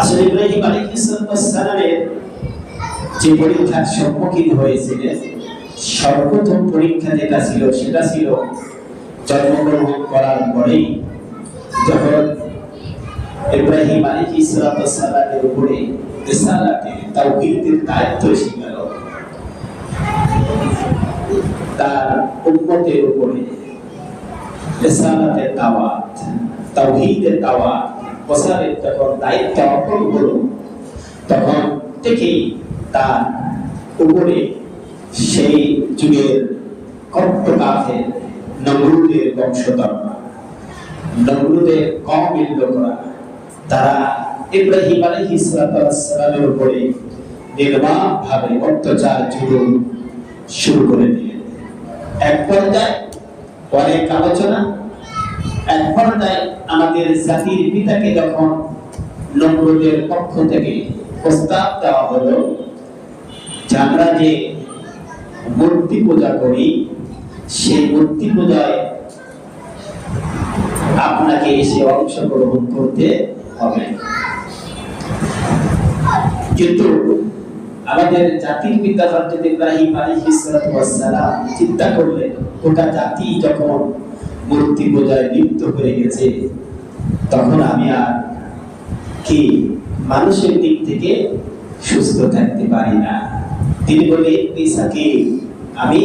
আসলে ইব্রাহিম আলাইহিসসালামের যে পরীক্ষার সম্মুখীন হয়েছিলেন, সর্বপ্রথম পরীক্ষা যেটা ছিল, সেটা ছিল জন্মগ্রহণ করার পরেই যখন ইব্রাহিম আলাইহিসসালামের উপরে রিসালাতের তাওহীদের দায়িত্ব এসে গেল। তার উম্মতের উপরে রিসালাতের দাওয়াত, তাওহীদের দাওয়াত প্রসারের যখন দায়িত্ব অর্পণ হলো, তখন থেকেই তার উপরে সেই যুগের কট্টকাফের নমরুদের বংশধর, নমরুদের কমের লোকরা তারা ইব্রাহিম আলাইহিস সালামের উপরে নির্মমভাবে অত্যাচার জুলুম শুরু করে দিলেন। এক পর্যায়ে অনেক আলোচনা এক আমাদের জাতির পিতাকে যখন পক্ষ থেকে প্রস্তাব দেওয়া হলো, যে আমরা যে মূর্তি পূজা করি মূর্তি পূজায় আপনাকে এসে অংশগ্রহণ করতে হবে। কিন্তু আমাদের জাতির পিতা হযরত ইব্রাহিম আলাইহিস সালাম চিন্তা করলেন, গোটা জাতি যখন মূর্তি পূজায় লিপ্ত হয়ে গেছে, তখন আমি আর কি মানুষের দিক থেকে সুস্থ থাকতে পারি না। তিনি বলে ঈসাকে আমি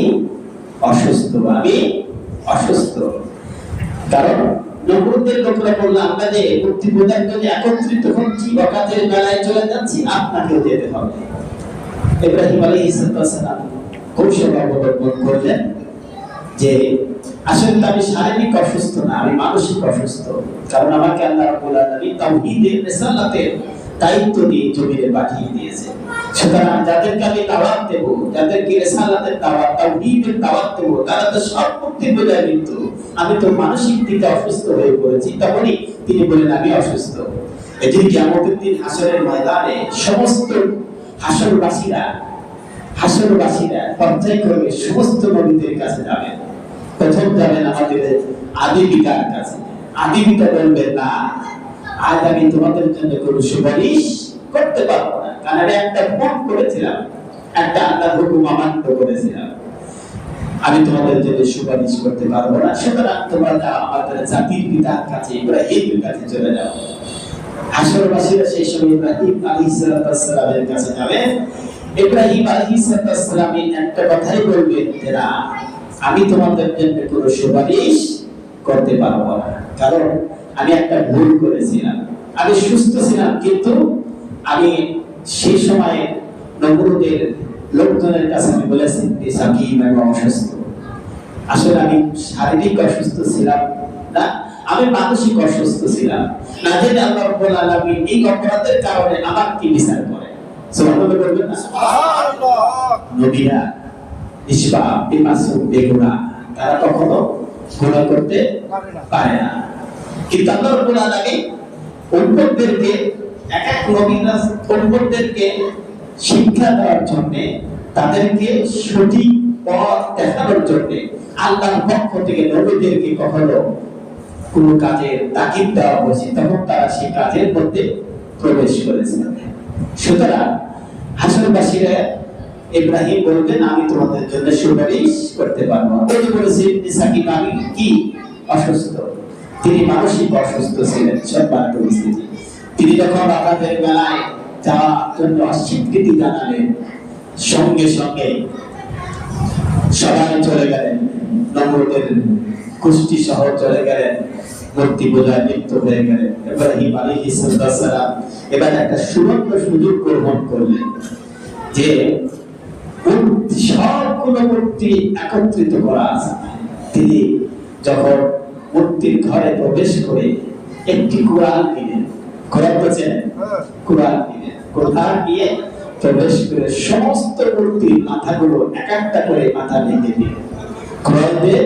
অসুস্থ আমি অসুস্থ। কারণ নবুদের লোকরা বলল, আমরা যে মূর্তি পূজার জন্য একত্রিত হচ্ছি বকাতের বেলায় চলে যাচ্ছি, আপনাকেও যেতে হবে। ইব্রাহিম আলাইহিস সালাম কৌশল অবলম্বন করলেন যে আসলে তো আমি শারীরিক অসুস্থ না, আমি মানসিক অসুস্থ। কারণ আমাকে আল্লাহ রাব্বুল আলামিন তাওহীদের রিসালাতের দায়িত্ব দিয়ে জমিনে পাঠিয়ে দিয়েছে। সুতরাং যাদেরকে আমি দাওয়াত দেব, যাদেরকে রিসালাতের দাওয়াত, তাওহীদের দাওয়াত দেব, তারা তো সব মুক্তি বোঝায় কিন্তু আমি তো মানসিক দিকে অসুস্থ হয়ে পড়েছি, তখনই তিনি বলেন আমি অসুস্থ। এদিন কিয়ামতের দিন হাসরের ময়দানে সমস্ত হাসরবাসীরা হাসরবাসীরা পর্যায়ক্রমে সমস্ত নবীদের কাছে যাবেন। প্রথম যাবেন আমাদের আদি পিতার কাছে আদি পিতা বলবেন না, আজ আমি তোমাদের জন্য কোনো সুপারিশ করতে পারব না। কারণ আমি একটা ফোন করেছিলাম, একটা হুকুম করেছিলাম। আমি তোমাদের জন্য সুপারিশ করতে পারব না। সুতরাং তোমরা আমাদের জাতির পিতার কাছে, ইব্রাহিমের কাছে চলে যাও। সেই সময় ইব্রাহিম কাছে যাবেন ইব্রাহিম একটা কথাই বলবেন আমি তোমাদের জন্য কোনো সুপারিশ করতে পারব না। কারণ আমি একটা ভুল করেছিলাম। আমি সুস্থ ছিলাম কিন্তু আমি সেই সময় নবরুদের লোকজনের কাছে আমি বলেছি যে সাকিব আমি অসুস্থ। আসলে আমি শারীরিক অসুস্থ ছিলাম না আমি মানসিক অসুস্থ ছিলাম। না জেনে আল্লাহ রাব্বুল আলামিন এই অপরাধের কারণে আমার কি বিচার করে? সুবহানাল্লাহ বলবেন না? নবীরা নিষ্পাপ বিমাসুম বেগুনা, তারা কখনো গুনাহ করতে পারে না। কিন্তু আল্লাহ রাব্বুল আলামিন উম্মতদেরকে, এক এক নবীরা উম্মতদেরকে শিক্ষা দেওয়ার জন্য, তাদেরকে সঠিক পথ দেখানোর জন্য আল্লাহর পক্ষ থেকে নবীদেরকে কখনো কোন কাজের তাকিদ দেওয়া হয়েছে তখন তারা সেই কাজের মধ্যে প্রবেশ করেছে। সুতরাং হাসনবাসীরা ইব্রাহিম বলতেন, আমি তোমাদের জন্য সুপারিশ করতে পারব ওই যে বলেছে সাকিব আমি কি? অসুস্থ। তিনি মানসিক অসুস্থ ছিলেন সম্মান পরিস্থিতি তিনি যখন আপনাদের বেলায় যাওয়ার জন্য অস্বীকৃতি জানালেন। সঙ্গে সঙ্গে সবাই চলে গেলেন, নম্রদের কুষ্টি সহ চলে গেলেন। মূর্তি পূজায় লিপ্ত হয়ে গেলেন। ইব্রাহিম আলাইহিস সালাম এবার একটা সুবর্ণ সুযোগ গ্রহণ করলেন যে একত্রিত করা আছে। তিনি যখন ঘরে প্রবেশ করে একটি কোরআন দিলেন কোরআন চেনেন কোরআন দিলেন কোরআন দিয়ে প্রবেশ করে সমস্ত মূর্তির মাথাগুলো এক একটা করে মাথা ঢেকে দিয়ে কোরআন দিয়ে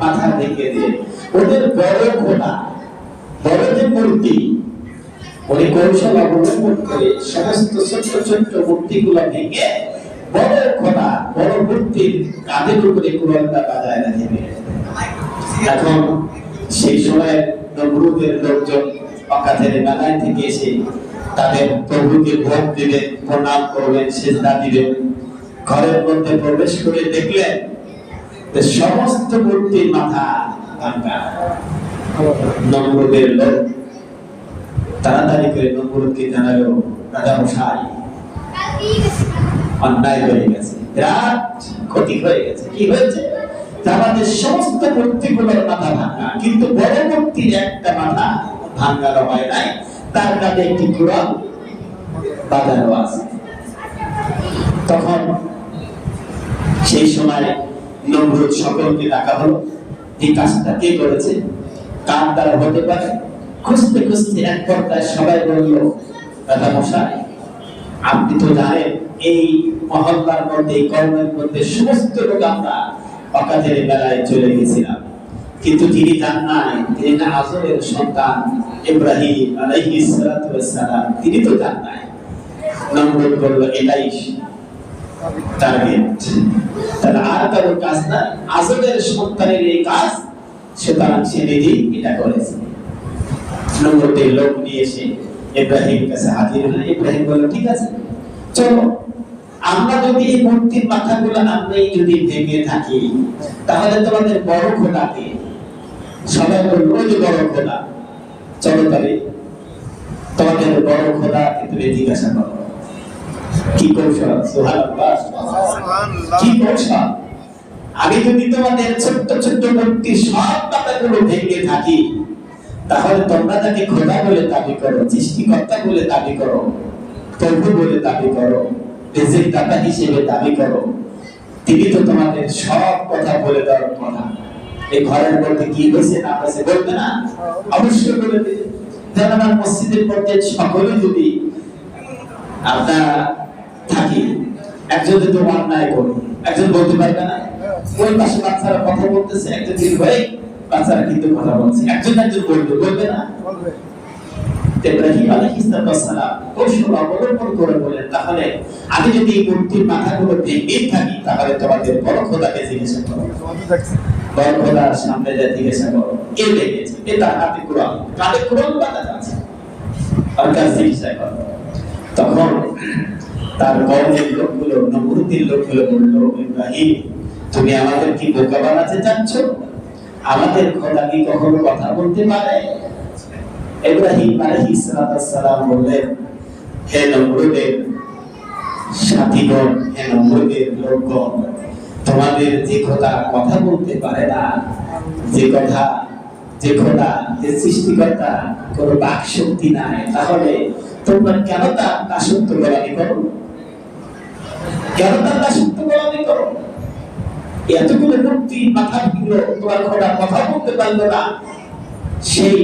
মাথা ঢেকে দিয়ে ওদের বড় খোলা বড় যে মূর্তি, উনি কৌশল অবলম্বন করে সমস্ত ছোট্ট ছোট্ট মূর্তিগুলো ভেঙে বড় খোলা বড় কাঁধের উপরে বাজায় এখন সেই সময় নমরুদের লোকজন থেকে এসে তাদের প্রভুকে ভোট দিবেন প্রণাম করবেন সেজদা দিবেন ঘরের মধ্যে প্রবেশ করে দেখলেন সমস্ত মূর্তির মাথা ভাঙ্গা নম্রদের লোক তাড়াতাড়ি করে নম্রদকে জানালো রাজা মশাই অন্যায় হয়ে গেছে। বিরাট ক্ষতি হয়ে গেছে। কি হয়েছে? আমাদের সমস্ত মাথা ভাঙা। কিন্তু একটা মাথা হয় নাই। তার কাছে একটি আছে। তখন সেই সময় নমরুদ সকলকে ডাকা হলো। এই কাজটা কে করেছে? কার দ্বারা হতে পারে? খুঁজতে খুঁজতে এক পর্দায় সবাই বলল রাজা মশাই আপনি তো জানেন এই মহল্লার মধ্যে কর্মের মধ্যে সমস্ত লোক আমরা অকাজের বেলায় চলে গেছিলাম। কিন্তু তিনি তার নাই, তিনি না আজরের সন্তান ইব্রাহিম ওয়াস সালাম তিনি তো জান নাই। নম্বর এটাই টার্গেট তাহলে আর কারও কাজ না আজরের সন্তানের এই কাজ সে নিজেই এটা করেছে। নম্বরটি লোক নিয়ে এসে ইব্রাহিম কাছে হাজির ইব্রাহিম বলল, ঠিক আছে, চলো। আমরা যদি এই মূর্তির মাথাগুলো আমরাই যদি ভেঙে থাকি তাহলে তোমাদের বড় খোদাকে সবাই ওই যে বড় খোদা চলো তাহলে তোমাদের বড় খোদাকে তুমি জিজ্ঞাসা করো। কি কৌশল? কি কৌশল? আমি যদি তোমাদের ছোট্ট ছোট্ট মূর্তি সব পাতাগুলো ভেঙে থাকি তাহলে তোমরা তাকে খোদা বলে দাবি করো সৃষ্টিকর্তা বলে দাবি করো প্রভু বলে দাবি করো। রিজিক দাতা হিসেবে দাবি করো। তিনি তো তোমাদের সব কথা বলে দেওয়ার কথা। এই ঘরের মধ্যে কি হয়েছে না হয়েছে বলবে না? অবশ্যই বলে দেবে। যেন আমার মসজিদের মধ্যে সকলে যদি আপনারা থাকি, একজন যদি অন্যায় করে, একজন বলতে পারবে না? ওই পাশে বাচ্চারা কথা বলতেছে, একজন দিন হয়ে বাচ্চারা কিন্তু কথা বলছে। একজন একজন বলবে বলবে না? ইব্রাহিম অবলম্বন করে বলেন তাহলে আমি যদি এই মূর্তির মাথাগুলো থাকি, তাহলে তোমাদের জিজ্ঞাসা করো। সামনে যা জিজ্ঞাসা করো, কে তার হাতে কোরআন কাঁধে কোরআন বাঁধা আছে? আর জিজ্ঞাসা করো। তখন তার কর্মের লোকগুলো লোকগুলো ইব্রাহিম, তুমি আমাদের কি বোকা বানাতে চাচ্ছ আমাদের খোদা কি কখনো কথা বলতে পারে? ইব্রাহিম আলাইহিস সালাম বললেন, হে নমরুদের সাথীগণ, হে নমরুদের লোকগণ, তোমাদের যে খোদা কথা বলতে পারে না, যে কথা, যে খোদা যে সৃষ্টিকর্তা কোন বাক শক্তি নাই, তাহলে তোমরা কেন তার দাসত্ব গোলামি করো? কেন তার দাসত্ব গোলামি করো? এতগুলো মূর্তি মাথাগুলো তোমার খোদা কথা বলতে পারল না। সেই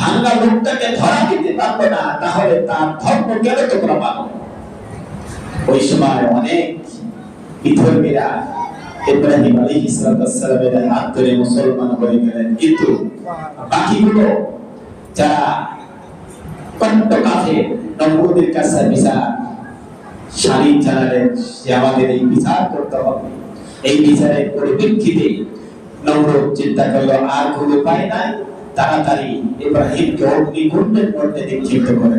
ভাঙ্গা লোকটাকে ধরা দিতে পারবে না, তাহলে তার ধর্ম কেন তোমরা মানো ওই সময় অনেক বিধর্মীরা ইব্রাহিম আলাইহিস সালামের হাত ধরে মুসলমান হয়ে গেলেন। কিন্তু বাকিগুলো, যারা কট্ট কাফে নমরুদের কাছে বিচার, শালীন জানালেন যে আমাদের এই বিচার করতে হবে। এই বিচারের পরিপ্রেক্ষিতে নমরুদ চিন্তা করল, আর কোনো উপায় নাই। তাড়াতাড়ি ইব্রাহিমকে অগ্নিকুণ্ডের মধ্যে নিক্ষিপ্ত করে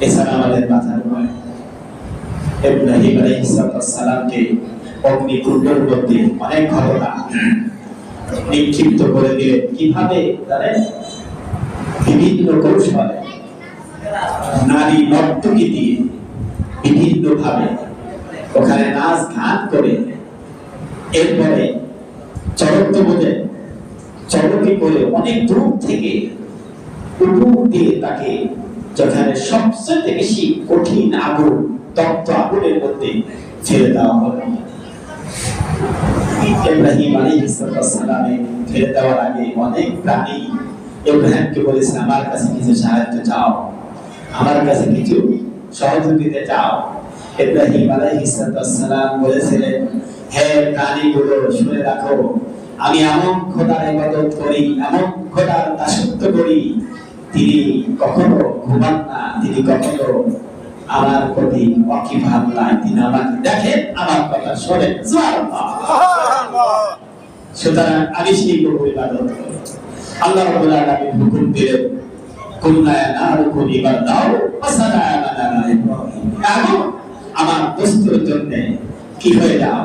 এছাড়া আমাদের বাঁচার উপায় ইব্রাহিম আলাইহিস সালামকে অগ্নিকুণ্ডের মধ্যে অনেক ঘটনা নিক্ষিপ্ত করে দিলেন কীভাবে জানেন বিভিন্ন কৌশলে নারী নর্তকী দিয়ে বিভিন্ন ভাবে ওখানে নাচ গান করে এরপরে চরক বোঝে চরকে করে অনেক দূর থেকে উপর দিয়ে তাকে যেখানে সবচেয়ে বেশি কঠিন আগুন তপ্ত আগুনের মধ্যে ছেড়ে দেওয়া হলো। ইব্রাহিম ফেলে দেওয়ার আগে অনেক প্রাণী ইব্রাহিমকে বলেছে আমার কাছে কিছু সাহায্য চাও, আমার কাছে কিছু সহযোগিতা চাও। ইব্রাহিম আলাইহিস সালাম বলেছিলেন, হে প্রাণীগুলো, শুনে রাখো আমি এমন খোদার ইবাদত করি, এমন খোদার দাসত্ব করি, তিনি কখনো ঘুমান না, তিনি কখনো আমার প্রতি অকিভাব নাই, তিনি আমাকে দেখেন, আমার কথা শোনেন। সুতরাং আমি সেই প্রভুর ইবাদত করি। আল্লাহ রাব্বুল আলামিন হুকুম দিলেন কুল্লা ইয়া নারু কুনি বারদাও আলা আমার দোস্তের জন্য কি হয়ে যাও?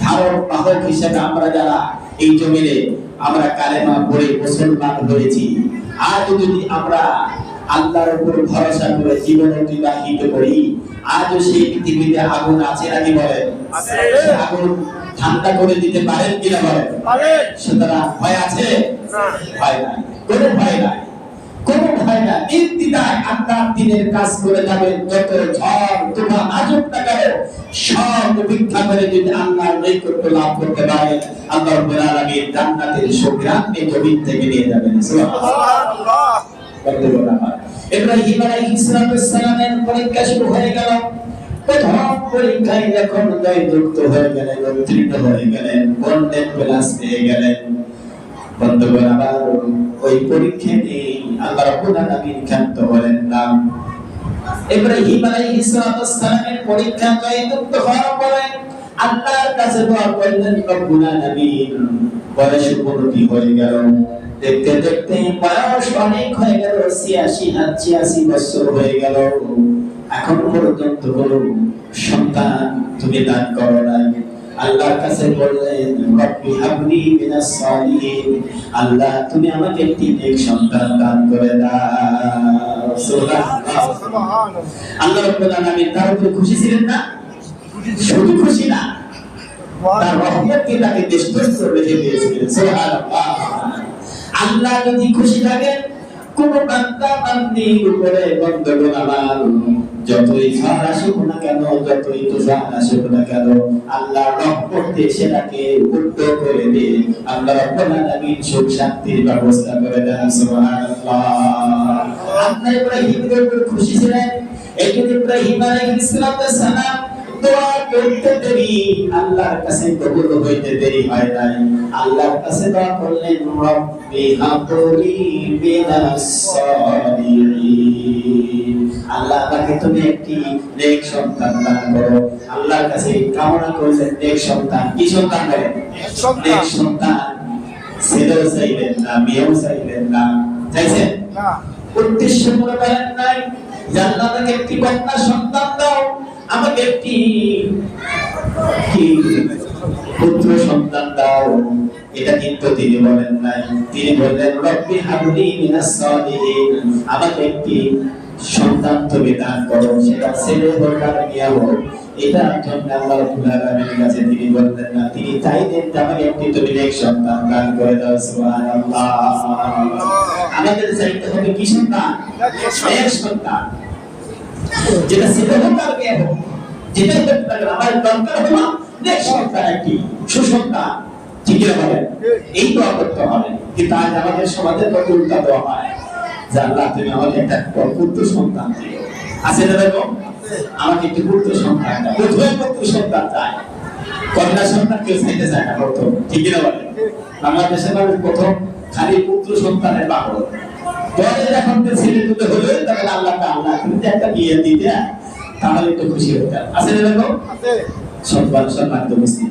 ধারক বাহক হিসেবে আমরা যারা এই জমিনে আমরা কালেমা পড়ে মুসলমান হয়েছি আজ যদি আমরা আল্লাহর উপর ভরসা করে জীবন অতিবাহিত করি আজও সেই পৃথিবীতে আগুন আছে নাকি বলেন? আগুন ঠান্ডা করে দিতে পারেন কিনা বলেন। সুতরাং ভয় আছে? ভয় নাই। কোনো ভয় নাই। কোনো ভয় নাই নির্দ্বিধায় আল্লাহর দিনের কাজ করে যাবেন। যত ঝড় তুফান আসুক না কেন, সব উপেক্ষা করে যদি আল্লাহর নৈকট্য লাভ করতে পারেন, আল্লাহ রব্বুল আলামিন জান্নাতের সুগ্রামকে জমিন থেকে নিয়ে যাবেন। সুবহানাল্লাহ। ইব্রাহিম আলাইহিস সালামের পরীক্ষা শুরু হয়ে গেল। প্রথম পরীক্ষায় যখন জয়যুক্ত হয়ে গেলেন, উত্তীর্ণ হয়ে গেলেন গোল্ডেন প্লাস পেয়ে গেলেন। বন্ধুগণ, আবার ওই পরীক্ষা নিয়ে আল্লাহ আলামিন ক্ষান্ত হলেন না। ইব্রাহিম আলাইহিস সালামের পরীক্ষা হওয়ার পরে আল্লাহর কাছে দোয়া করলেন আলামিন, বয়স উপনতি হয়ে গেল। দেখতে দেখতে বয়স অনেক হয়ে গেল, ছিয়াশি ছিয়াশি বছর হয়ে গেল। এখন পর্যন্ত কোনো সন্তান তুমি দান করো নাই। আল্লাহর কাছে বললেন, রব্বি হাবলি মিনাস সালিহিন, আল্লাহ তুমি আমাকে একটি নেক সন্তান দান করে দাও। সুবহানাল্লাহ। আল্লাহ রাব্বুল আলামিন তার উপরে খুশি ছিলেন না? শুধু খুশি না, তার রহমতকে তাকে দেশপ্রস্ত রেখে দিয়েছিলেন। সুবহানাল্লাহ। আল্লাহ যদি খুশি থাকেন, কোন বান্দা বান্দির উপরে বন্ধগণ আমার যতই ঝড় আসুক না কেন যতই তুফান আসুক না কেন, আল্লাহ রহমতে সেটাকে উদ্দ করে দিয়ে আল্লাহ রব্বুল সুখ শান্তির ব্যবস্থা করে দেন, সুবহানাল্লাহ। আল্লাহ ইব্রাহিমের উপর খুশি ছিলেন? এই জন্য ইব্রাহিম আলাইহিস সালাম দোয়া করতে দেরি, আল্লাহর কাছে কবুল হইতে দেরি হয় নাই। আল্লাহর কাছে দোয়া করলেন, রব্বি হাবলি মিনাস সালিহিন। আল্লাহ আমাকে তুমি একটি নেক সন্তান দান করো। আল্লাহর কাছে কামনা করলেন নেক সন্তান। কি সন্তান বলেন নেক সন্তান। ছেলেও চাইলেন না মেয়েও চাইলেন না। চাইছেন? উদ্দেশ্য মনে করেন নাই। জান্নাত একটি কন্যা সন্তান দাও। আমাকে একটি কি? পুত্র সন্তান দাও। এটা কিন্তু তিনি বলেন নাই। তিনি বললেন রব্বি হাবলি মিনাস সালিহিন। আমাকে একটি করো সেটা ছেলে হোক আর মেয়ে হোক জন্য আল্লাহ কাছে তিনি বললেন না। তিনি চাইলেন যে আমাকে একটি তুমি সন্তান দান করে দাও আমাদের চাইতে হবে কি সন্তান? নেক সন্তান। যেটা ছেলে হোক আর মেয়ে হোক যেটা আমার দরকার হলো সন্তান একটি সুসন্তান। এই দোয়া করতে হবে। কিন্তু আজ আমাদের সমাজে কত উল্টা দোয়া হয়। আল্লাহ প্রথমে খালি পুত্র সন্তানের পাগল পরে ছেলে দুটো হলো আল্লাহ আল্লাহ তুমি একটা বিয়ে দিতে, তাহলে একটু খুশি হতাম আছে না দেখো। সম্মান সম্মান তো মিস্ত্রি